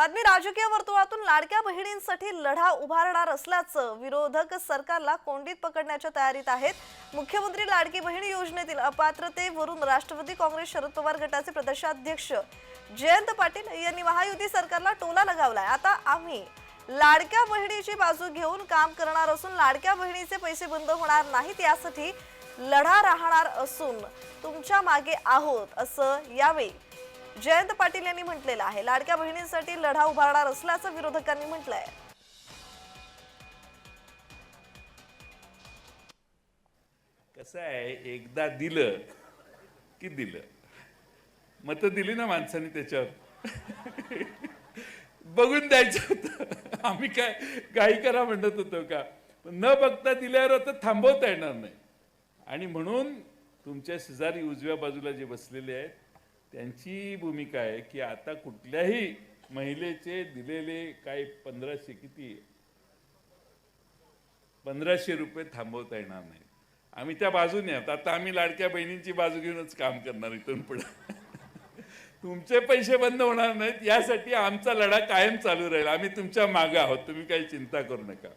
आदमी राजकीय वर्तुळातून लाडक्या बहिणींसाठी लढा उभारणार असल्याचं विरोधक सरकारला कोंडीत पकडण्याच्या तयारीत आहेत. मुख्यमंत्री लाडकी बहीण योजनेतील अपात्रतेवरून राष्ट्रवादी काँग्रेस शरद पवार गटाचे प्रदेशाध्यक्ष जयंत पाटील यांनी महायुती सरकारला टोला लगावलाय. आता आम्ही लाडक्या बहिणीची बाजू घेऊन काम करणार असून लाडक्या बहिणीचे पैसे बंद होणार नाहीत यासाठी लढा राहणार असून तुमच्या मागे आहोत असं यावेळी जयंत पाटील यांनी म्हटलेलं आहे लाडक्या बहिणींसाठी लढा उभारणार असल्याचं विरोधकांनी म्हटलंय. कसं आहे एकदा दिलं की दिलं. मत दिली ना माणसाने त्याच्यावर? बघून द्यायचं होतं. आम्ही काय काही करा म्हणत होतो का? न बघता दिल्यावर आता थांबवता येणार नाही. आणि म्हणून तुमच्या शेजारी उजव्या बाजूला जे बसलेले आहेत त्यांची भूमिका आहे की आता कुठल्याही महिलेचे दिलेले काही पंधराशे किती पंधराशे रुपये थांबवता येणार नाही. आम्ही त्या बाजूने आहोत. आता आम्ही लाडक्या बहिणींची बाजू घेऊनच काम करणार इथून पुढे. तुमचे पैसे बंद होणार नाहीत. यासाठी आमचा लढा कायम चालू राहील. आम्ही तुमच्या मागे आहोत. तुम्ही काही चिंता करू नका.